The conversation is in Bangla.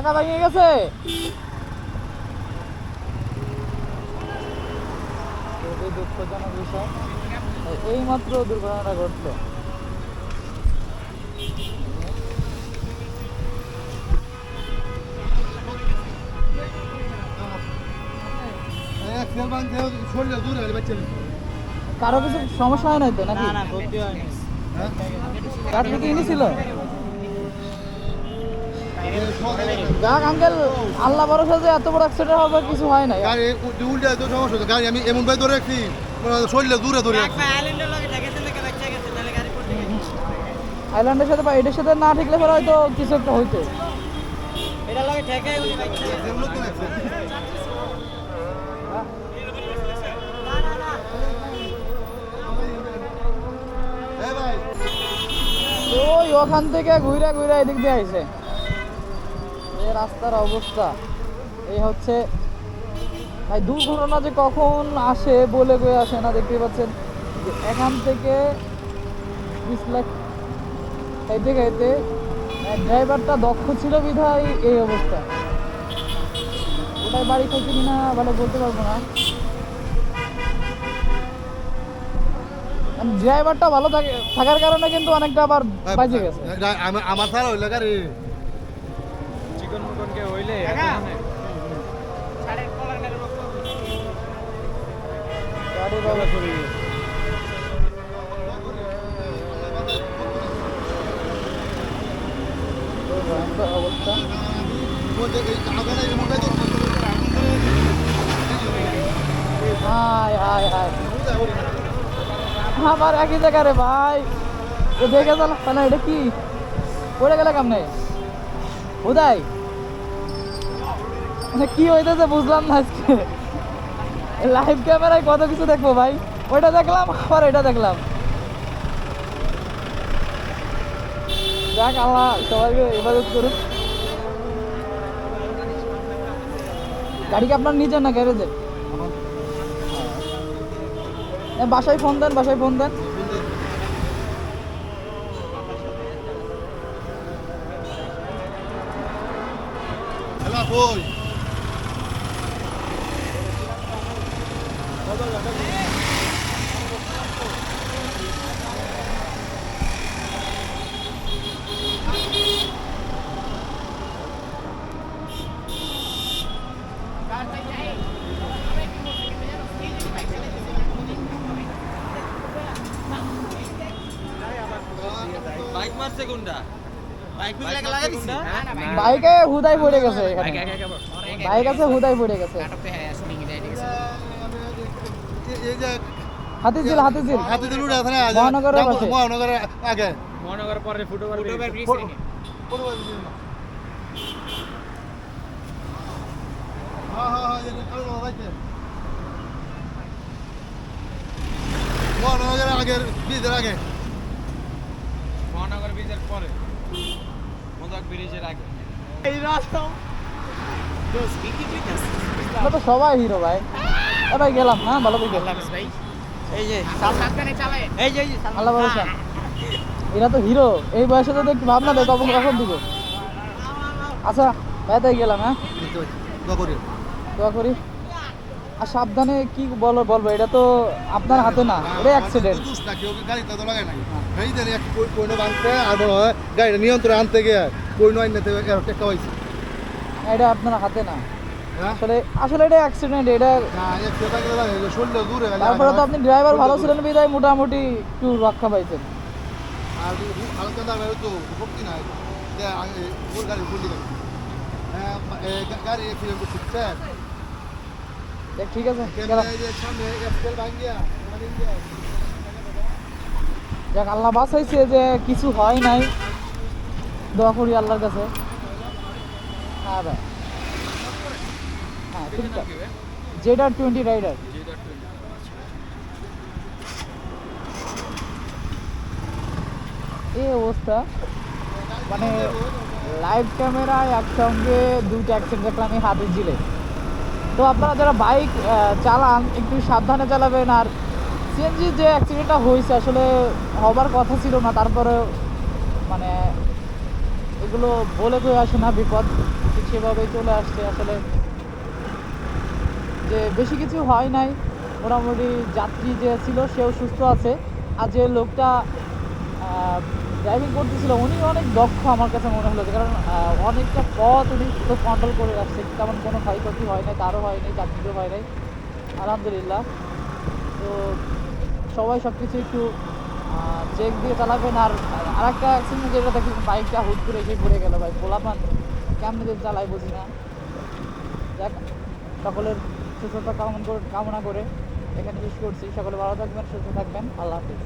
চাকা ভেঙে গেছে। খুবই দুঃখজনক বিষয়। এই মাত্র দুর্ঘটনাটা ঘটলো। গেলে কারও কিছু সমস্যা হয় নাই তো নাকি? না না ভর্তি হয়নি। হ্যাঁ? গাড়ি কি এনেছিল যাক আঙ্কেল আল্লাহ ভরসা যে এত বড় অ্যাক্সিডেন্ট হবে কিছু হয় নাই। গাড়ি উল্টে তো সমস্যা হতো গাড়ি আমি এমন ভাই ধরে রাখছি শরীরে দূরে ধরে রাখছি। আইল্যান্ডের সাথে বা এটার সাথে না ঠিকলে পরে হয়তো কিছু একটা হইতো। এটা লগে ঠেকাই উনি ভাই ওই ওখান থেকে ঘুরে ঘুরে এদিক দিয়ে আইছে। রাস্তার অবস্থা। এই হচ্ছে ভাই দুর্ঘটনা যে কখন আসে বলে কয়ে আসে না দেখতে পাচ্ছেন। যে এখান থেকে বিশ লাখ খাইতে খাইতে ড্রাইভারটা দক্ষ ছিল বিধায় এই অবস্থা। ওটাই বাড়ি খাইছে কিনা ভালো বলতে পারব না। ড্রাইভারটা ভালো থাকে থাকার কারণে কিন্তু অনেকটা আবার বাজে গেছে। আমার- আমার ছাড়া হইলে গাড়ি চিকন মুকনকে হইলে সাড়ে গাড়ি বাবা চলে গেছে। তো অবস্থা হায় হায় হায়। আমার একই জায়গা রে ভাই। দেখে চালা না এটা কি? পড়ে গেলে কেমনে? উদয়। মানে কি হইতেছে বুঝলাম না আজকে? লাইভ ক্যামেরায় কত কিছু দেখব ভাই? ওইটা দেখলাম, আবার এটা দেখলাম। যাক, আল্লাহ, সবাইকে ইবাদত করুন গাড়ি কি আপনার নিজের না গ্যারেজে বাসায় ফোন দেন, বাসায় ফোন দেন। খেলা কই? বাইক মারছে কোনটা বাইক বুঝলে লাগা দিছি বাইকে হুদাই পড়ে গেছে বাইক আছে হুদাই পড়ে গেছে। এই যে হাতি ছিল হাতি ছিল হাতে দিলু মহানগরের পাশে। মহানগরের আগে। মহানগর পরে ফুটওভার ফুটওভার ব্রিজ হ্যাঁ হ্যাঁ হ্যাঁ এই কালো রাইতে মহানগরের আগের ব্রিজের আগে। মহানগর ব্রিজের পরে। মোদক ব্রিজের আগে। এই রাস্তা। দোস কি কি কইতাছ সবাই হিরো ভাই। ভাই গেলাম হ্যাঁ ভালো থেকে আল্লাহ ভাই। এই যে এই যে আল্লাহ ভরসা এরা তো হিরো। এই বয়সে তো একটু ভাবনা দেয় কখন কখন দিব। আচ্ছা ভাই তাই গেলাম হ্যাঁ? দোয়া করি। আর সাবধানে কি বলো বলব এটা তো আপনার হাতে না এটা অ্যাক্সিডেন্ট গাড়িটা নিয়ন্ত্রণে আনতে গিয়ে এটা আপনার হাতে না। আসলে আসলে এটা অ্যাক্সিডেন্ট এটা তারপরে তো আপনি ড্রাইভার ভালো ছিলেন বিদায় মোটামুটি একটু রক্ষা পাইছেন। আর হালকা দামে তো ভক্তি নাই। যে ওর গাড়ি ফুলি গেল হ্যাঁ গাড়ি ফিরে করছে ঠিক আছে যাক আল্লাহ বাঁচাইছে যে কিছু হয় নাই। দোয়া করি আল্লাহর কাছে। হ্যাঁ ভাই হ্যাঁ ঠিকঠাক যেটা টোয়েন্টি রাইডার এই অবস্থা। মানে লাইভ ক্যামেরায় একসঙ্গে দুইটা অ্যাক্সিডেন্ট দেখলাম আমি হাতের জিলে তো আপনারা যারা বাইক চালান একটু সাবধানে চালাবেন। আর সিএনজি যে অ্যাক্সিডেন্টটা হয়েছে আসলে হবার কথা ছিল না। তারপরে মানে এগুলো বলে কয়ে আসে না বিপদ। ঠিক সেভাবেই চলে আসছে। আসলে যে বেশি কিছু হয় নাই। মোটামুটি যাত্রী যে ছিল, সেও সুস্থ আছে। আর যে লোকটা ড্রাইভিং করতেছিল, উনি অনেক দক্ষ আমার কাছে মনে হলো কারণ অনেকটা পথ উনি তো কন্ট্রোল করে রাখছে। তেমন কোনো ক্ষয়ক্ষতি হয় নাই তারও হয় নাই, যাত্রীরও হয় নাই। আলহামদুলিল্লাহ। তো সবাই সব কিছু একটু চেক দিয়ে চালাবেন। আর আর একটা অ্যাক্সিডেন্ট যেটা দেখি বাইকটা হুট করে এসে পড়ে গেল ভাই। পোলাপান কেমনি চালাই বুঝি না। দেখ সকলের সুস্থতা কামনা করে এখানে শেষ করছি। সকলে ভালো থাকবেন সুস্থ থাকবেন। আল্লাহ হাফিজ।